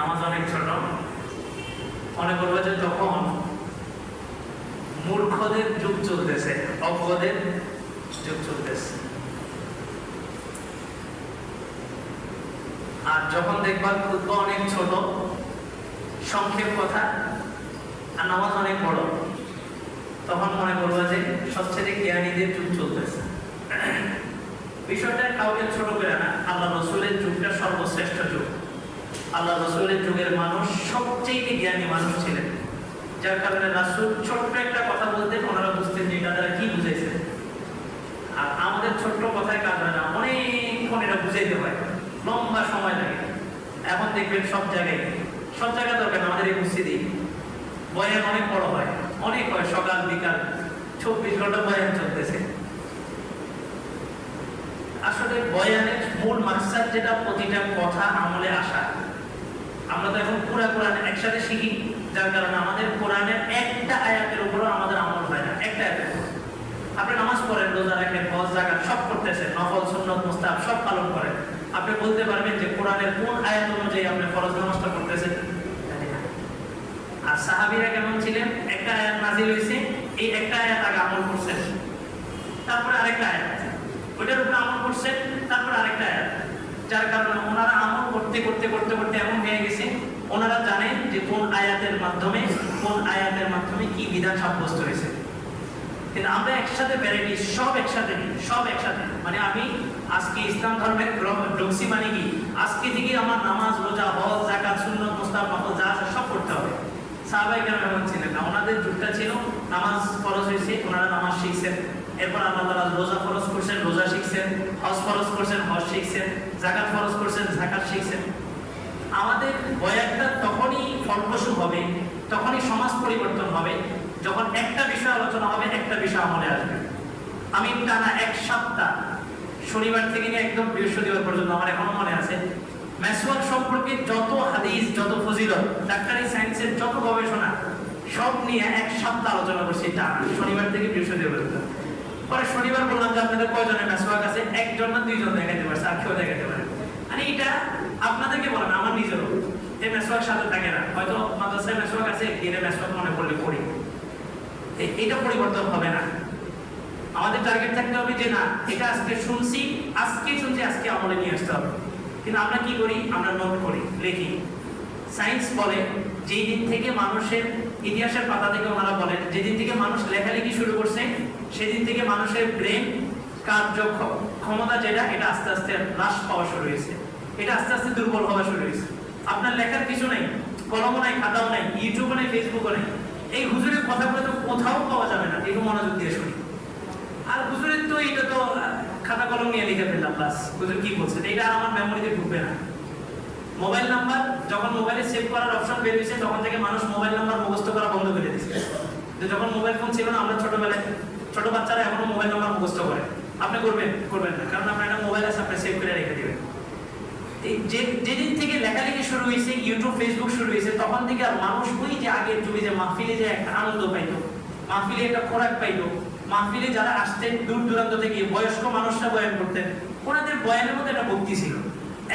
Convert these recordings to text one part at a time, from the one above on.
নামাজ অনেক ছোট। মনে করব যে তখন মূর্খদের যুগ চলতেছে, অজ্ঞদের যুগ চলতেছে। আর যখন দেখবার খুতবা অনেক ছোট, সংক্ষেপ কথা, আর নামাজ অনেক বড়, তখন মনে করব যে সবচেয়ে জ্ঞানীদের যুগ চলতেছে। বিষয়টা কাউকে ছোট করে না, আল্লাহ রসুলের যুগটা সর্বশ্রেষ্ঠ যুগ। আল্লাহ রসুলের যুগের মানুষ, সবচেয়ে জ্ঞানী মানুষ ছিলেন। যার কারণে রাসুল ছোট্ট একটা কথা বলতে ওনারা বুঝতেন যে এটা তারা কি বুঝাইছে। আর আমাদের ছোট্ট কথায় কাজ হয় না, অনেকক্ষণ এটা বুঝাইতে হয়। লম্বা সময় লাগে। এখন দেখবেন সব জায়গায় সব জায়গায় দরকার আমাদের এই মসজিদে বয়ান অনেক বড় হয়, অনেক হয়, সকাল, বিকাল। চব্বিশ ঘণ্টা বয়ান চলতেছে। আসলে বয়ানের মূল মাকসাদ যেটা, প্রতিটা কথা আমলে আসা। আমরা তো এখন পুরা কোরআন একসাথে শিখি, যার কারণে আমাদের কোরআনের একটা আয়াতের উপরও আমাদের আমল হয় না, একটা আয়াতের উপর। আপনি নামাজ পড়েন, রোজা রাখেন, হজ জাকাত সব করতেছেন, নফল, সুন্নত, মুস্তাহাব, সব পালন করেন। আপনি বলতে পারবেন যে কোরআনের কোন আয়াত অনুযায়ী আপনি ফরজ নামাজটা করতেছেন আর সাহাবীরা কেমন ছিলেন? একটা আয়াত নাজিল হয়েছে, এই একটা আয়াত আগে আমল করছেন। তারপরে আরেকটা আয়াত ওইটার উপরে আমল করছেন, তারপরে আরেকটা আয়াত যার কারণে ওনারা আমল করতে করতে করতে করতে এমন হয়ে গেছে, ওনারা জানেন যে কোন আয়াতের মাধ্যমে, কোন আয়াতের মাধ্যমে কি বিধান সাব্যস্ত হয়েছে। কিন্তু আমরা একসাথে ভ্যারাইটি সব একসাথে সব একসাথে মানে আমি আজকে ইসলাম ধর্মের ঢুকছি মানে কি? আজকে থেকে আমার নামাজ, রোজা, হজ জাকাত সুন্নত, মুস্তাহাব নফল যা আছে সব করতে হবে। সাহাবাই কেন এমন ছিলেন না, ওনাদের যুগটা ছিল, নামাজ ফরজ হয়েছে, ওনারা নামাজ শিখছেন। এরপর আল্লাহ তাআলা রোজা ফরজ করছেন, রোজা শিখছেন, হজ ফরজ করছেন, হজ শিখছেন জাকাত ফরজ করছেন জাকাত শিখছেন। আমাদের বয়ানটা তখনই ফলপ্রসূ হবে, তখনই সমাজ পরিবর্তন হবে, যখন একটা বিষয় আলোচনা হবে, একটা বিষয় আমলে আসবে। আমি টানা এক সপ্তাহ, শনিবার থেকে নিয়ে একদম বৃহস্পতিবার পর্যন্ত আমার এখনও মনে আছে ম্যাসওয়াক সম্পর্কে যত হাদিস, যত ফজিলত, ডাক্তারি সায়েন্সের যত গবেষণা, সব নিয়ে এক সপ্তাহ আলোচনা করছি টানা, শনিবার থেকে বৃহস্পতিবার পর্যন্ত। পরে শনিবার বললাম যে আপনাদের কয়জনের ম্যাসওয়াক আছে একজন না দুইজন দেখাতে পারছে, আর কেউ দেখাতে পারে মানে এটা আপনাদেরকে বলেন আমার নিজেরও। এই মেসওয়াক সাথে থাকে না। হয়তো মাদ্রাসায় মেসওয়াক আছে দিনে মেসওয়াক মনে করলে পড়ি। এটা পরিবর্তন হবে না। আমাদের টার্গেট থাকতে হবে যে না, এটা আজকে শুনছি আজকে শুনছি, আজকে আমলে নিয়ে আসতে হবে। কিন্তু আমরা কি করি? আমরা নোট করি, লিখি। সায়েন্স বলে যেই দিন থেকে মানুষের ইতিহাসের পাতা থেকে ওনারা বলেন যেদিন থেকে মানুষ লেখালেখি শুরু করছে সেদিন থেকে মানুষের ব্রেন, কার্য ক্ষমতা যেটা, এটা আস্তে আস্তে হ্রাস পাওয়া শুরু হয়েছে। এটা আস্তে আস্তে দুর্বল হওয়া শুরু হয়েছে। আপনার লেখার কিছু নাই, কলমও নাই, খাতাও নাই, ইউটিউবও নাই ফেসবুকও নাই। এই হুজুরের কথাগুলো তো কোথাও পাওয়া যাবে না, একটু মনোযোগ দিয়ে শুনি আর হুজুরের তো এটা তো খাতা, কলম নিয়ে লিখে ফেললাম, বাস। হুজুর কি বলছে এটা আমার মেমোরিতে ঢুকবে না। মোবাইল নাম্বার, যখন মোবাইলে সেভ করার অপশন বের হয়েছে, তখন থেকে মানুষ মোবাইল নাম্বার মুখস্থ করা বন্ধ করে দিয়েছে। যে যখন মোবাইল ফোন ছিল না, আমরা ছোটবেলায়, ছোট বাচ্চারা এখনও মোবাইল নাম্বার মুখস্থ করে। আপনি করবেন করবেন না, কারণ আপনার একটা মোবাইল আছে, আপনি সেভ করে রেখে দিবেন। যে, যেদিন থেকে লেখালেখি শুরু হয়েছে ইউটিউব ফেসবুক শুরু হয়েছে, তখন থেকে আর মানুষ ওই যে আগের যুগে যে মাহফিলে যে একটা আনন্দ পাইতো, মাহফিলে একটা খোরাক পাইতো, মাহফিলে যারা আসতেন, দূর দূরান্ত থেকে বয়স্ক মানুষরা বয়ান করতেন, ওনাদের বয়ানের মধ্যে একটা ভক্তি ছিল।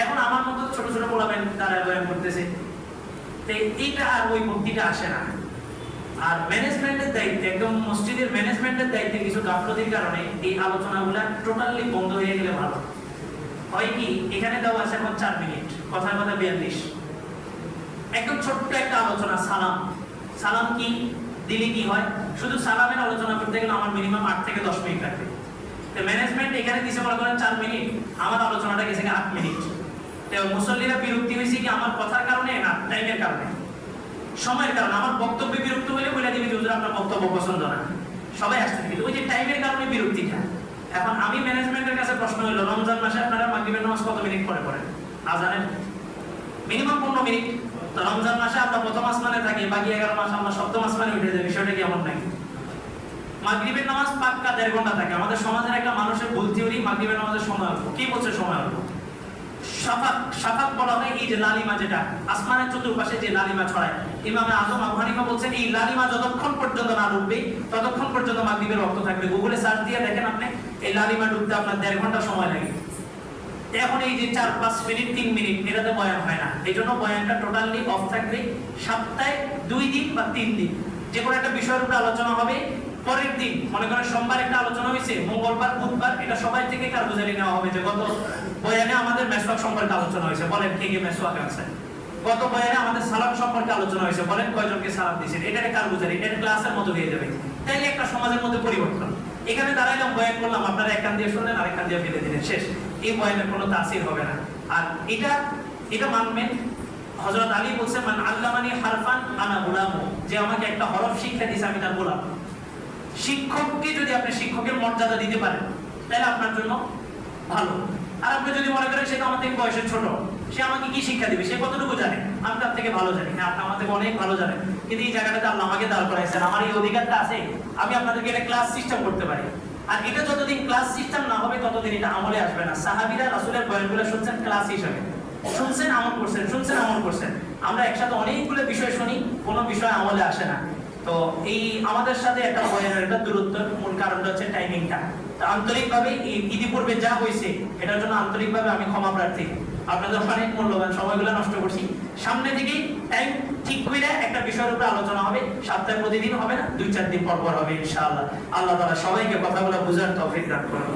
এখন আমার মতো ছোট ছোট পোলাবেন তারা বয়ান করতেছে। এইটা আর ওই ভক্তিটা আসে না। আর ম্যানেজমেন্টের দায়িত্বে, একদম মসজিদের ম্যানেজমেন্টের দায়িত্বে কিছু গাফলতির কারণে এই আলোচনাগুলা টোটালি বন্ধ হয়ে গেলে ভালো। হয় কি, এখানে দেওয়া আছে এখন চার মিনিট। কথার কথা বিয়াল্লিশ। একদম ছোট্ট একটা আলোচনা, সালাম। সালাম কি? দিলে কি হয়? শুধু সালামের আলোচনা করতে গেলে আমার মিনিমাম আট থেকে দশ মিনিট লাগবে। ম্যানেজমেন্ট এখানে দিছে মনে করেন চার মিনিট। আমার আলোচনাটা গেছে আট মুসল্লিরা বিরক্তি হয়েছে কি আমার কথার কারণে না টাইমের কারণে? সময়ের কারণে, আমার বক্তব্যে বিরক্ত হলে বলে দিবি যে আপনার বক্তব্য পছন্দ না। সবাই আসতে কিন্তু ওই যে টাইমের কারণে বিরক্তিটা। এখন আমি ম্যানেজমেন্টের কাছে প্রশ্ন হলো রমজান মাসে আপনারা মাগরিবের নামাজ কত মিনিট পরে পড়েন? আজানের মিনিমাম পনেরো মিনিট। তো রমজান মাসে আমরা প্রথম আসমানে থাকি, বাকি এগারো মাস আমরা সপ্তম আসমানে উঠে যাই। বিষয়টা কি এমন নাকি? মাগরিবের নামাজ পাক্কা দেড় ঘণ্টা থাকে। আমাদের সমাজের একটা মানুষের ভুল থিওরি মাগরিবের নামাজের সময় অল্প। কি বলছে সময় অল্প? শাফাক শাফাক বলা হয় এই যে লালিমা যেটা, আসমানের চতুর্পাশে যে লালিমা ছড়ায়। ইমামে আজম আবু হানিফা বলছেন, এই লালিমা যতক্ষণ পর্যন্ত না ডুববে, ততক্ষণ পর্যন্ত মাগরিবের রক্ত থাকবে। গুগলে সার্চ দিয়ে দেখেন আপনি, এই লালিমা ডুবতে আপনার দেড় ঘণ্টা সময় লাগে। এখন এই যে চার, পাঁচ মিনিট, তিন মিনিট, এটাতে বয়ান হয় না। এই জন্য বয়ানটা টোটালি অফ থাকবে। সপ্তাহে দুই দিন বা তিন দিন। যে কোনো একটা বিষয়ের উপরে আলোচনা হবে পরের দিন, মনে করেন সোমবার একটা আলোচনা হয়েছে মঙ্গলবার, বুধবার, এটা সবাই থেকে কারগুজারি নেওয়া হবে যে গত বয়ানে আমাদের মেসওয়াক সম্পর্কে আলোচনা হয়েছে। বলেন, কে কে মেসওয়াক আছে গত বয়ানে আমাদের সালাম সম্পর্কে আলোচনা হয়েছে। বলেন, কয়জনকে সালাম দিয়েছেন? এটা একটা কারগুজারি এটা ক্লাসের মতো হয়ে যাবে তাইলে একটা সমাজের মধ্যে পরিবর্তন। এখানে দাঁড়াইলাম, বয়ান করলাম, আপনারা এক দিয়ে শুনলেন, আরেক কান দিয়ে ফেলে দিলেন। শেষ। এই বয়ানের কোনো তাসির হবে না। আর এটা এটা মানবেন? হজরত আলী বলছেন, মান আল্লামানি হারফান, আনা গোলামু যে আমাকে একটা হরফ শিক্ষা দিয়েছে, আমি তার গোলাম। শিক্ষককে যদি আপনি শিক্ষকের মর্যাদা দিতে পারেন, তাহলে আপনার জন্য ভালো। আর আপনি যদি মনে করেন সে তো আমার থেকে বয়সে ছোট, সে আমাকে কি শিক্ষা দিবে? সে কতটুকু জানে? আমি তার থেকে ভালো জানি। হ্যাঁ আপনি আমার থেকে অনেক ভালো জানেন। কিন্তু এই জায়গাটাতে আল্লাহ আমাকে দাঁড় করাইছেন। আমার এই অধিকারটা আছে, আমি আপনাদেরকে এটা ক্লাস সিস্টেম করতে পারি। আর এটা যতদিন ক্লাস সিস্টেম না হবে, ততদিন এটা আমলে আসবে না। সাহাবিরা রাসূলের বয়ানগুলো শুনছেন ক্লাস হিসাবে। শুনছেন, আমল করছেন, শুনছেন, আমল করছেন। আমরা একসাথে অনেকগুলো বিষয় শুনি, কোনো বিষয় আমলে আসে না। তো এই আমাদের সাথে একটা একটা মূল কারণটা হচ্ছে টাইমিংটা তো আন্তরিকভাবে ইতিপূর্বে যা হয়েছে, এটার জন্য আন্তরিকভাবে আমি ক্ষমা প্রার্থী। আপনাদের অনেক মূল্যবান সময়গুলো নষ্ট করছি। সামনে থেকেই টাইম ঠিক করে একটা বিষয়ের উপরে আলোচনা হবে। সপ্তাহে প্রতিদিন হবে না, দুই চার দিন পর পর হবে, ইনশাআল্লাহ। আল্লাহ তাআলা সবাইকে কথাগুলো বোঝার তৌফিক দান করুন।